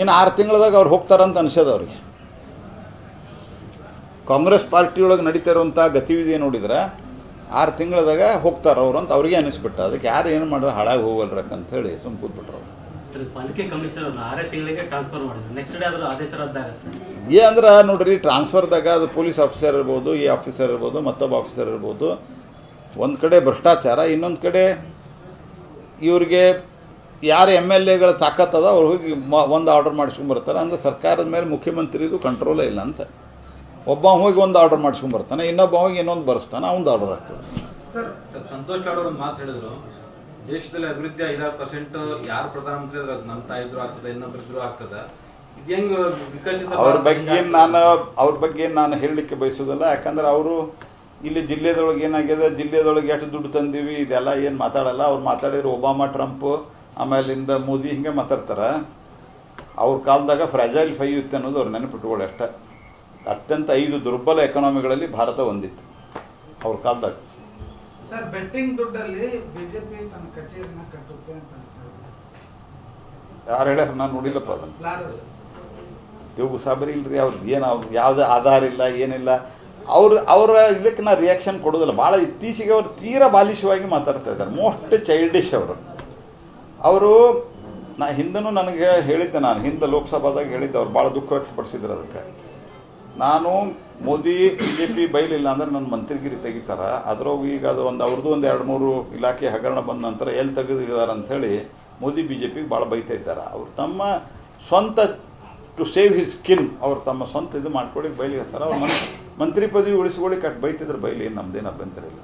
ಇನ್ನು ಆರು ತಿಂಗಳದಾಗ ಅವ್ರು ಹೋಗ್ತಾರಂತ ಅನಿಸೋದು ಅವ್ರಿಗೆ. ಕಾಂಗ್ರೆಸ್ ಪಾರ್ಟಿಯೊಳಗೆ ನಡೀತಿರುವಂಥ ಗತಿವಿಧಿ ನೋಡಿದ್ರೆ ಆರು ತಿಂಗಳದಾಗ ಹೋಗ್ತಾರೆ ಅವ್ರು ಅಂತ ಅವ್ರಿಗೆ ಅನಿಸ್ಬಿಟ್ಟ. ಅದಕ್ಕೆ ಯಾರು ಏನು ಮಾಡಿದ್ರೆ ಹಾಳಾಗಿ ಹೋಗಲ್ರಕ್ಕ ಅಂತ ಹೇಳಿ ಸುಮ್ಮ ಕೂತ್ಬಿಟ್ರು ಏನಂದ್ರೆ ಪಾಲಿಕೆ ಕಮಿಷನರ್ ಆರೇ ತಿಂಗಳಿಗೆ ಟ್ರಾನ್ಸ್ಫರ್ ಮಾಡಿದ್ರು. ನೆಕ್ಸ್ಟ್ ಡೇ ಅದ್ರ ಆದೇಶ ರದ್ದಾಗುತ್ತೆ. ಏ ಅಂದ್ರೆ ನೋಡ್ರಿ ಟ್ರಾನ್ಸ್ಫರ್ದಾಗ ಅದು ಪೊಲೀಸ್ ಆಫೀಸರ್ ಇರ್ಬೋದು ಈ ಆಫೀಸರ್ ಇರ್ಬೋದು ಮತ್ತೊಬ್ಬ ಆಫೀಸರ್ ಇರ್ಬೋದು. ಒಂದು ಕಡೆ ಭ್ರಷ್ಟಾಚಾರ ಇನ್ನೊಂದು ಕಡೆ ಇವ್ರಿಗೆ ಯಾರು ಎಂ ಎಲ್ ಎಗಳ ತಾಕತ್ತದ ಅವ್ರು ಹೋಗಿ ಮ ಒಂದು ಆರ್ಡರ್ ಮಾಡಿಸ್ಕೊಂಬರ್ತಾರೆ ಅಂದರೆ ಸರ್ಕಾರದ ಮೇಲೆ ಮುಖ್ಯಮಂತ್ರಿದು ಕಂಟ್ರೋಲೇ ಇಲ್ಲ ಅಂತ. ಒಬ್ಬ ಹೋಗಿ ಒಂದು ಆರ್ಡರ್ ಮಾಡಿಸ್ಕೊಂಬರ್ತಾನೆ ಇನ್ನೊಬ್ಬ ಹೋಗಿ ಇನ್ನೊಂದು ಬರ್ಸ್ತಾನೆ ಅವ್ನು ಆರ್ಡರ್ ಆಗ್ತದೆ. ಸರ್ ಸಂತೋಷ್ ಲಾಡ್ ಒಂದು ಮಾತು ಹೇಳಿದ್ರು. ದೇಶದಲ್ಲಿ ಅಭಿವೃದ್ಧಿ ಐದಾರು ಪರ್ಸೆಂಟ್ ಯಾರು ಪ್ರಧಾನಮಂತ್ರಿ ನಮ್ಮ ತಾಯಿದ್ರು ಆಗ್ತದೆ ಇನ್ನೊಬ್ಬರಿದ್ರು ಆಗ್ತದೆ. ಇದು ಹೆಂಗ್ ವಿಕಸಿತ ಅವ್ರ ಬಗ್ಗೆ ನಾನು ಅವ್ರ ಬಗ್ಗೆ ನಾನು ಹೇಳಲಿಕ್ಕೆ ಬಯಸೋದಿಲ್ಲ ಯಾಕಂದ್ರೆ ಅವರು ಇಲ್ಲಿ ಜಿಲ್ಲೆದೊಳಗೆ ಏನಾಗಿದೆ ಜಿಲ್ಲೆದೊಳಗೆ ಎಷ್ಟು ದುಡ್ಡು ತಂದೀವಿ ಇದೆಲ್ಲ ಏನು ಮಾತಾಡಲ್ಲ. ಅವ್ರು ಮಾತಾಡಿದ್ರು ಒಬಾಮಾ ಟ್ರಂಪ್ ಆಮೇಲಿಂದ ಮೋದಿ ಹಿಂಗೆ ಮಾತಾಡ್ತಾರೆ ಅವ್ರ ಕಾಲದಾಗ ಫ್ರೆಜೈಲ್ ಫೈವ್ ಇತ್ತು ಅನ್ನೋದು ಅವ್ರು ನೆನಪಿಟ್ಕೊಳ್ಳಿ ಅಷ್ಟೇ. ಅತ್ಯಂತ ಐದು ದುರ್ಬಲ ಎಕಾನಮಿಗಳಲ್ಲಿ ಭಾರತ ಒಂದಿತ್ತು ಅವ್ರ ಕಾಲದಾಗ. ಸರ್ ಬೆಟ್ಟಿಂಗ್ ದುಡ್ಡಲ್ಲಿ ಬಿಜೆಪಿ ತನ್ನ ಕಚೇರಿನ ಕಟ್ಟುತ್ತೆ ಅಂತ ಯಾರು ಹೇಳ್ಯಾರ ನಾನು ನೋಡಿಲ್ಲಪ್ಪ ಅದನ್ನು. ತಿರುಗು ದೇವು ಸಾಬರಿ ಇಲ್ರಿ ಅವ್ರದ್ದು ಏನು ಅವ್ರು ಯಾವುದೇ ಆಧಾರ ಇಲ್ಲ ಏನಿಲ್ಲ. ಅವ್ರ ಅವರ ಇದಕ್ಕೆ ನಾ ರಿಯಾಕ್ಷನ್ ಕೊಡೋದಿಲ್ಲ. ಭಾಳ ಇತ್ತೀಚೆಗೆ ಅವ್ರು ತೀರಾ ಬಾಲಿಶವಾಗಿ ಮಾತಾಡ್ತಾ ಇದ್ದಾರೆ. ಮೋಸ್ಟ್ ಚೈಲ್ಡಿಶ್ ಅವರು. ಅವರು, ನಾ ಹಿಂದೂ ನನಗೆ ಹೇಳಿದ್ದೆ ನಾನು, ಹಿಂದೆ ಲೋಕಸಭಾದಾಗ ಹೇಳಿದ್ದೆ, ಅವ್ರು ಭಾಳ ದುಃಖ ವ್ಯಕ್ತಪಡಿಸಿದ್ರು ಅದಕ್ಕೆ. ನಾನು ಮೋದಿ ಬಿ ಜೆ ಪಿ ಬೈಲಿಲ್ಲ ಅಂದ್ರೆ ನನ್ನ ಮಂತ್ರಿಗಿರಿ ತೆಗಿತಾರೆ. ಅದ್ರೊಳಗೆ ಈಗ ಅದು ಒಂದು, ಅವ್ರದ್ದು ಒಂದು ಎರಡು ಮೂರು ಇಲಾಖೆ ಹಗರಣ ಬಂದ ನಂತರ ಎಲ್ಲಿ ತೆಗೆದಿದ್ದಾರೆ ಅಂಥೇಳಿ ಮೋದಿ ಬಿ ಜೆ ಪಿಗೆ ಭಾಳ ಬೈತಾ ಇದ್ದಾರೆ. ಅವ್ರು ತಮ್ಮ ಸ್ವಂತ ಟು ಸೇವ್ ಹಿಸ್ ಸ್ಕಿನ್ ಅವ್ರು ತಮ್ಮ ಸ್ವಂತ ಇದು ಮಾಡ್ಕೊಳ್ಳಿಕ್ಕೆ ಬೈಲಿಕತ್ತಾರ. ಅವ್ರು ಮನ್, ಮಂತ್ರಿ ಪದವಿ ಉಳಿಸ್ಕೊಳ್ಳಿಕ್ಕೆ ಅಟ್ ಬೈತಿದ್ರು ಬೈಲಿ ಏನು ನಮ್ದೇನು ಅಭ್ಯಂತರ ಇಲ್ಲ.